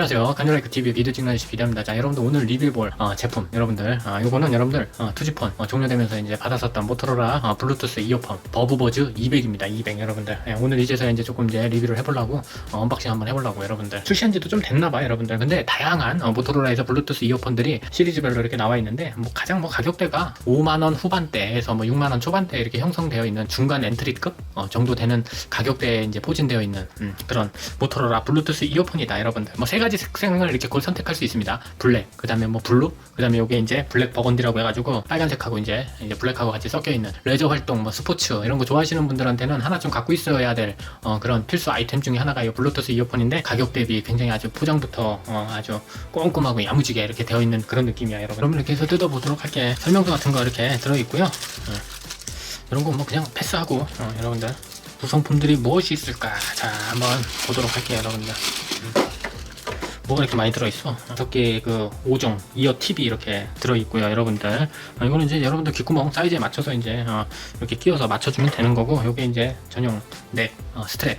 안녕하세요. 간절하게 TV 비드 찍는 시 비대입니다. 자, 여러분들 오늘 리뷰볼 어, 제품 여러분들 아, 요거는 여러분들 어, 투지폰 어, 종료되면서 이제 받았었던 모토로라 어, 블루투스 이어폰 버브버즈 200입니다. 200 여러분들 예, 오늘 이제서 이제 조금 이제 리뷰를 해보려고 어, 언박싱 한번 해보려고 여러분들 출시한 지도 좀 됐나봐 여러분들. 근데 다양한 어, 모토로라에서 블루투스 이어폰들이 시리즈별로 이렇게 나와 있는데 뭐 가장 뭐 가격대가 5만 원 후반대에서 뭐 6만 원 초반대 이렇게 형성되어 있는 중간 엔트리급 어, 정도 되는 가격대에 이제 포진되어 있는 음, 그런 모토로라 블루투스 이어폰이다 여러분들 뭐 세 가지 색상을 이렇게 골 선택할 수 있습니다 블랙 그 다음에 뭐 블루 그 다음에 요게 이제 블랙 버건디라고 해가지고 빨간색하고 이제 이제 블랙하고 같이 섞여 있는 레저 활동 뭐 스포츠 이런 거 좋아하시는 분들한테는 하나 좀 갖고 있어야 될 어, 그런 필수 아이템 중에 하나가 이 블루투스 이어폰인데 가격 대비 굉장히 아주 포장부터 어, 아주 꼼꼼하고 야무지게 이렇게 되어 있는 그런 느낌이야 여러분 그럼 이렇게 해서 뜯어보도록 할게 설명서 같은 거 이렇게 들어있고요 어. 이런 거 뭐 그냥 패스하고 어, 여러분들 구성품들이 무엇이 있을까 자 한번 보도록 할게요 여러분들 음. 뭐가 이렇게 많이 들어있어? 다섯 개그 5종 이어 팁이 이렇게 들어있고요 여러분들. 어, 이거는 이제 여러분들 귓구멍 사이즈에 맞춰서 이제 어, 이렇게 끼워서 맞춰주면 되는 거고 요게 이제 전용 넥 어, 스트랩.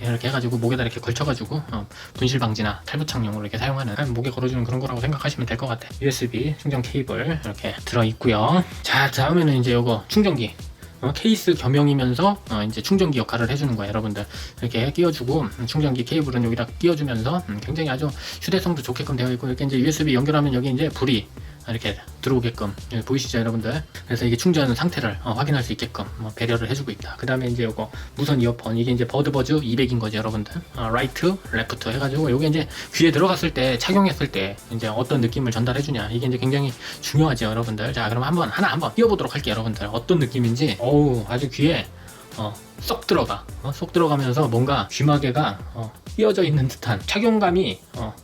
이렇게 해가지고 목에다 이렇게 걸쳐가지고 어, 분실 방지나 탈부착용으로 이렇게 사용하는 목에 걸어주는 그런 거라고 생각하시면 될 것 같아 요. USB 충전 케이블 이렇게 들어 있고요. 자 다음에는 이제 요거 충전기. 어, 케이스 겸용이면서 어, 이제 충전기 역할을 해주는 거예요 여러분들. 이렇게 끼워주고 음, 충전기 케이블은 여기다 끼워주면서 음, 굉장히 아주 휴대성도 좋게끔 되어 있고 이렇게 이제 USB 연결하면 여기 이제 불이 이렇게 들어오게끔 여기 보이시죠 여러분들? 그래서 이게 충전 상태를 어, 확인할 수 있게끔 뭐 배려를 해주고 있다. 그 다음에 이제 요거 무선 이어폰 이게 이제 버드버즈 200인 거죠 여러분들? 어, 라이트 레프트 해가지고 요게 이제 귀에 들어갔을 때 착용했을 때 이제 어떤 느낌을 전달해 주냐. 이게 이제 굉장히 중요하죠 여러분들? 자 그럼 한번 하나 한번 끼워보도록 할게요 여러분들. 어떤 느낌인지. 어우 아주 귀에 어, 쏙 들어가. 어, 쏙 들어가면서 뭔가 귀마개가 어, 끼어져 있는 듯한 착용감이 어,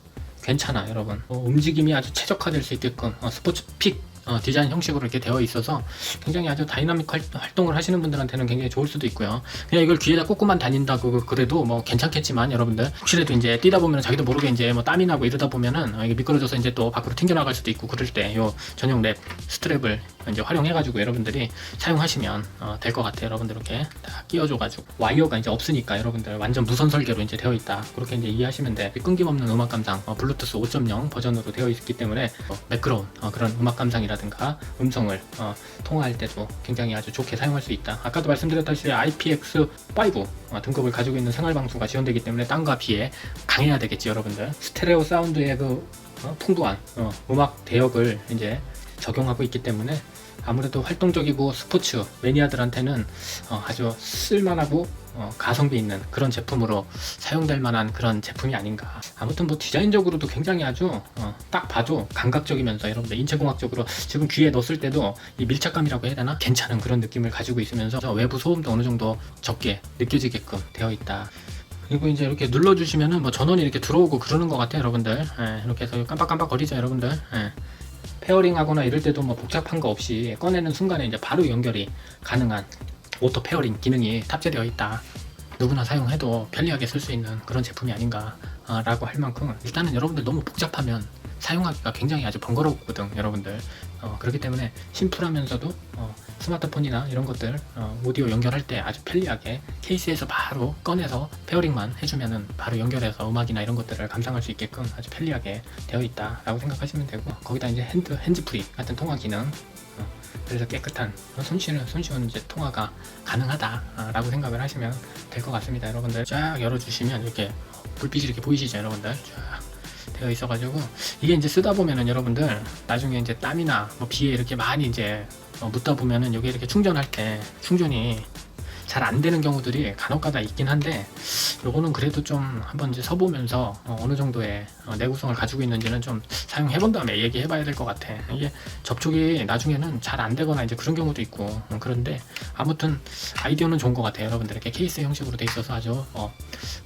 괜찮아 여러분. 어, 움직임이 아주 최적화될 수 있게끔 어, 스포츠 픽 어, 디자인 형식으로 이렇게 되어 있어서 굉장히 아주 다이나믹 활- 활동을 하시는 분들한테는 굉장히 좋을 수도 있고요. 그냥 이걸 귀에다 꽂고만 다닌다고 그래도 뭐 괜찮겠지만 여러분들 혹시라도 이제 뛰다 보면 자기도 모르게 이제 뭐 땀이 나고 이러다 보면은 어, 이게 미끄러져서 이제 또 밖으로 튕겨나갈 수도 있고 그럴 때 요 전용 랩 스트랩을 이제 활용해가지고 여러분들이 사용하시면 어, 될것 같아요. 여러분들 이렇게 다 끼워줘가지고 와이어가 이제 없으니까 여러분들 완전 무선 설계로 이제 되어 있다. 그렇게 이제 이해하시면 돼. 끊김없는 음악 감상 어, 블루투스 5.0 버전으로 되어 있기 때문에 어, 매끄러운 어, 그런 음악 감상이라 든가 음성을 어, 통화할 때도 굉장히 아주 좋게 사용할 수 있다. 아까도 말씀드렸다시피 IPX5 어, 등급을 가지고 있는 생활 방수가 지원되기 때문에 땅과 비에 강해야 되겠지 여러분들. 스테레오 사운드의 그 어, 풍부한 어, 음악 대역을 이제 적용하고 있기 때문에 아무래도 활동적이고 스포츠 매니아들한테는 어, 아주 쓸만하고 어, 가성비 있는 그런 제품으로 사용될 만한 그런 제품이 아닌가. 아무튼 뭐 디자인적으로도 굉장히 아주 어, 딱 봐도 감각적이면서 여러분들 인체공학적으로 지금 귀에 넣었을 때도 이 밀착감이라고 해야 되나 괜찮은 그런 느낌을 가지고 있으면서 외부 소음도 어느 정도 적게 느껴지게끔 되어 있다. 그리고 이제 이렇게 눌러주시면은 뭐 전원이 이렇게 들어오고 그러는 것 같아요, 여러분들. 예, 이렇게 해서 깜빡깜빡 거리죠, 여러분들. 예. 페어링 하거나 이럴 때도 뭐 복잡한 거 없이 꺼내는 순간에 이제 바로 연결이 가능한 오토 페어링 기능이 탑재되어 있다. 누구나 사용해도 편리하게 쓸 수 있는 그런 제품이 아닌가라고 할 만큼 일단은 여러분들 너무 복잡하면 사용하기가 굉장히 아주 번거롭거든 여러분들 어, 그렇기 때문에 심플하면서도 어, 스마트폰이나 이런 것들 어, 오디오 연결할 때 아주 편리하게 케이스에서 바로 꺼내서 페어링만 해주면은 바로 연결해서 음악이나 이런 것들을 감상할 수 있게끔 아주 편리하게 되어 있다라고 생각하시면 되고 거기다 이제 핸드 핸즈프리 같은 통화 기능 어, 그래서 깨끗한 어, 손쉬는 손쉬운 이제 통화가 가능하다라고 생각을 하시면 될 것 같습니다 여러분들. 쫙 열어주시면 이렇게 불빛이 이렇게 보이시죠 여러분들? 쫙 되어 있어가지고 이게 이제 쓰다 보면은 여러분들 나중에 이제 땀이나 뭐 비에 이렇게 많이 이제 어, 묻다 보면은 여기 이렇게 충전할 때 충전이 잘 안 되는 경우들이 간혹가다 있긴 한데 요거는 그래도 좀 한번 이제 서보면서 어, 느 정도의 어, 내구성을 가지고 있는지는 좀 사용해 본 다음에 얘기해 봐야 될 것 같아. 이게 접촉이 나중에는 잘 안 되거나 이제 그런 경우도 있고 어, 그런데 아무튼 아이디어는 좋은 것 같아요. 여러분들 이렇게 케이스 형식으로 돼 있어서 아주 어,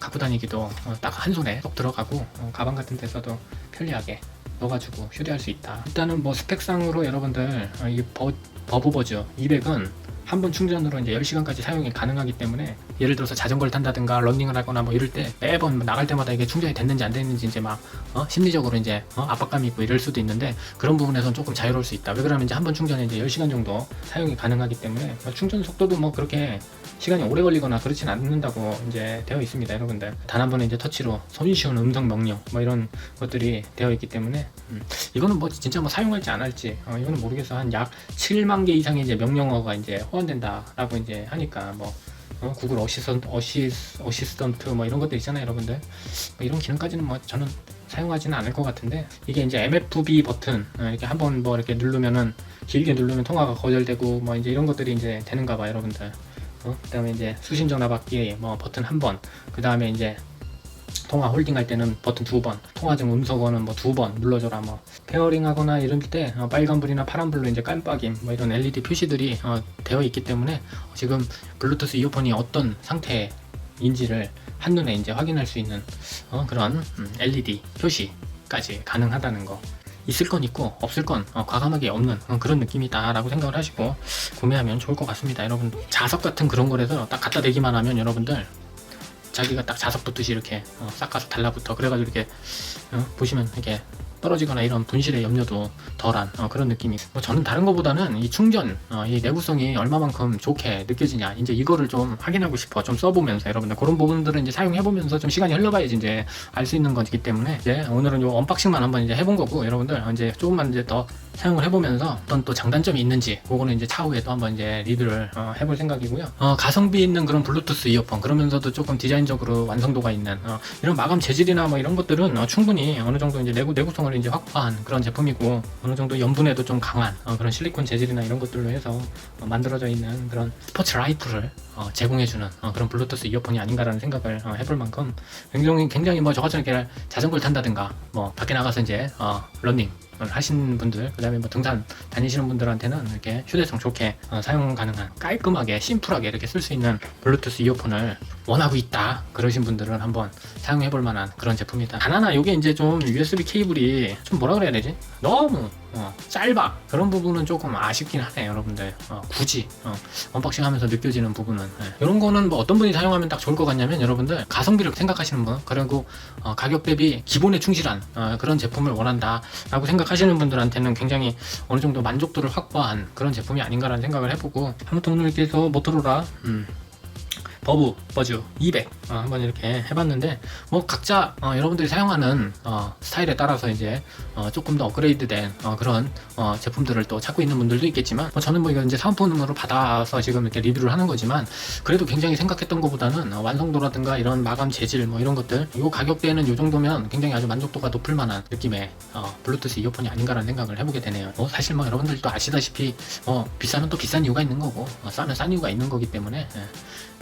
갖고 다니기도 어, 딱한 손에 쏙 들어가고 어, 가방 같은 데서도 편리하게 넣어가지고 휴대할 수 있다. 일단은 뭐 스펙상으로 여러분들 어, 이 버, 버브버즈 200은 한 번 충전으로 이제 10시간까지 사용이 가능하기 때문에 예를 들어서 자전거를 탄다든가 런닝을 하거나 뭐 이럴 때 매번 뭐 나갈 때마다 이게 충전이 됐는지 안 됐는지 이제 막 어? 심리적으로 이제 어? 압박감이 있고 이럴 수도 있는데 그런 부분에서는 조금 자유로울 수 있다. 왜 그러면 이제 한 번 충전에 이제 10시간 정도 사용이 가능하기 때문에 뭐 충전 속도도 뭐 그렇게 시간이 오래 걸리거나 그렇진 않는다고 이제 되어 있습니다, 여러분들. 단 한 번에 이제 터치로 손쉬운 음성 명령 뭐 이런 것들이 되어 있기 때문에 음, 이거는 뭐 진짜 뭐 사용할지 안 할지 어, 이거는 모르겠어. 한 약 7만 개 이상의 이제 명령어가 이제 호환된다라고 이제 하니까 뭐 어, 구글 어시스턴트, 어시스, 어시스턴트 뭐 이런 것들 있잖아요, 여러분들. 뭐 이런 기능까지는 뭐 저는 사용하지는 않을 것 같은데 이게 이제 MFB 버튼 어, 이렇게 한번 뭐 이렇게 누르면은 길게 누르면 통화가 거절되고 뭐 이제 이런 것들이 이제 되는가 봐 여러분들. 어? 그다음에 이제 수신 전화 받기 뭐 버튼 한 번, 그다음에 이제 통화 홀딩 할 때는 버튼 두 번, 통화 중 음소거는 뭐 두 번 눌러줘라 뭐. 페어링 하거나 이럴 때 어, 빨간불이나 파란불로 이제 깜빡임 뭐 이런 LED 표시들이 어, 되어 있기 때문에 지금 블루투스 이어폰이 어떤 상태인지를 한눈에 이제 확인할 수 있는 어, 그런 음, LED 표시까지 가능하다는 거 있을 건 있고 없을 건 어, 과감하게 없는 어, 그런 느낌이다라고 생각을 하시고 구매하면 좋을 것 같습니다. 여러분 자석 같은 그런 거라서 딱 갖다 대기만 하면 여러분들 자기가 딱 자석 붙듯이 이렇게 어, 싹 가서 달라붙어. 그래가지고 이렇게 어, 보시면 이렇게 떨어지거나 이런 분실의 염려도 덜한 어, 그런 느낌이 뭐 저는 다른 것보다는 이 충전 어, 이 내구성이 얼마만큼 좋게 느껴지냐. 이제 이거를 좀 확인하고 싶어. 좀 써보면서 여러분들 그런 부분들은 이제 사용해보면서 좀 시간이 흘러봐야지 이제 알 수 있는 거기 때문에 이제 오늘은 요 언박싱만 한번 이제 해본 거고 여러분들 이제 조금만 이제 더 사용을 해보면서 어떤 또 장단점이 있는지 그거는 이제 차후에 또 한번 이제 리뷰를 어, 해볼 생각이고요. 어, 가성비 있는 그런 블루투스 이어폰 그러면서도 조금 디자인적으로 완성도가 있는 어, 이런 마감 재질이나 뭐 이런 것들은 어, 충분히 어느 정도 이제 내구 내구성을 이제 확보한 그런 제품이고 어느 정도 염분에도 좀 강한 어, 그런 실리콘 재질이나 이런 것들로 해서 어, 만들어져 있는 그런 스포츠 라이프를 어, 제공해주는 어, 그런 블루투스 이어폰이 아닌가라는 생각을 어, 해볼 만큼 굉장히 굉장히 뭐 저같이 이렇게 자전거를 탄다든가 뭐 밖에 나가서 이제 어, 러닝 하신 분들 그다음에 뭐 등산 다니시는 분들한테는 이렇게 휴대성 좋게 어, 사용 가능한 깔끔하게 심플하게 이렇게 쓸 수 있는 블루투스 이어폰을 원하고 있다 그러신 분들은 한번 사용해 볼 만한 그런 제품이다. 단 하나 요게 이제 좀 USB 케이블이 좀 뭐라 그래야 되지? 너무 어, 짧아. 그런 부분은 조금 아쉽긴 하네 여러분들. 어, 굳이 어, 언박싱 하면서 느껴지는 부분은. 예. 이런 거는 뭐 어떤 분이 사용하면 딱 좋을 것 같냐면 여러분들 가성비를 생각하시는 분 그리고 어, 가격 대비 기본에 충실한 어, 그런 제품을 원한다 라고 생각하시는 분들한테는 굉장히 어느 정도 만족도를 확보한 그런 제품이 아닌가라는 생각을 해보고 아무튼 오늘 이렇게 해서 모토로라 음, 버브 버즈 200 어, 한번 이렇게 해봤는데 뭐 각자 어, 여러분들이 사용하는 어, 스타일에 따라서 이제 어, 조금 더 업그레이드된 어, 그런 어, 제품들을 또 찾고 있는 분들도 있겠지만 뭐 저는 뭐 이거 이제 사은품으로 받아서 지금 이렇게 리뷰를 하는 거지만 그래도 굉장히 생각했던 것보다는 어, 완성도라든가 이런 마감 재질 뭐 이런 것들 이 가격대에는 이 정도면 굉장히 아주 만족도가 높을 만한 느낌의 어, 블루투스 이어폰이 아닌가라는 생각을 해보게 되네요. 뭐 사실 뭐 여러분들도 아시다시피 어, 비싸면 또 비싼 이유가 있는 거고 어, 싸면 싼 이유가 있는 거기 때문에 예.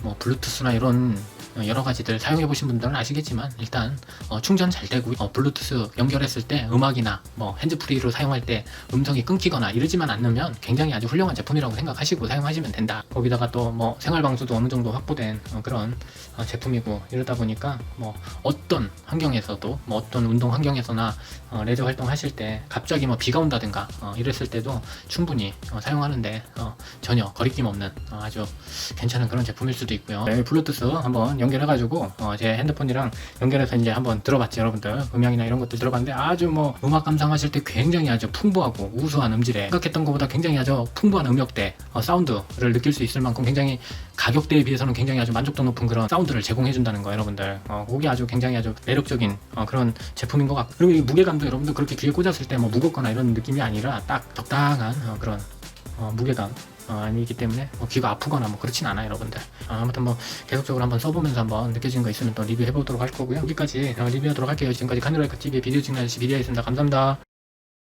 뭐 블루투스나 이런 여러 가지들 사용해 보신 분들은 아시겠지만 일단 어, 충전 잘 되고 어, 블루투스 연결했을 때 음악이나 뭐 핸즈프리로 사용할 때 음성이 끊기거나 이러지만 않으면 굉장히 아주 훌륭한 제품이라고 생각하시고 사용하시면 된다. 거기다가 또 뭐 생활 방수도 어느 정도 확보된 어, 그런 어, 제품이고 이러다 보니까 뭐 어떤 환경에서도 뭐 어떤 운동 환경에서나 어, 레저 활동 하실 때 갑자기 뭐 비가 온다든가 어, 이랬을 때도 충분히 어, 사용하는데 어, 전혀 거리낌 없는 어, 아주 괜찮은 그런 제품일 수도 있고요. 네, 블루투스 한번 연결해가지고 어, 제 핸드폰이랑 연결해서 이제 한번 들어봤죠, 여러분들. 음향이나 이런 것들 들어봤는데 아주 뭐 음악 감상하실 때 굉장히 아주 풍부하고 우수한 음질에 생각했던 것보다 굉장히 아주 풍부한 음역대 어, 사운드를 느낄 수 있을 만큼 굉장히 가격대에 비해서는 굉장히 아주 만족도 높은 그런 사운드를 제공해준다는 거 여러분들. 어, 그게 아주 굉장히 아주 매력적인 어, 그런 제품인 것 같고 그리고 이 무게감도 여러분들 그렇게 귀에 꽂았을 때 뭐 무겁거나 이런 느낌이 아니라 딱 적당한 어, 그런 어, 무게감 어, 아니기 때문에 뭐 귀가 아프거나 뭐 그렇진 않아요 여러분들. 어, 아무튼 뭐 계속적으로 한번 써보면서 한번 느껴지는 거 있으면 또 리뷰해보도록 할 거고요. 여기까지 어, 리뷰하도록 할게요. 지금까지 카누라이크 TV의 비디오 찍는 아저씨 비디오였습니다. 감사합니다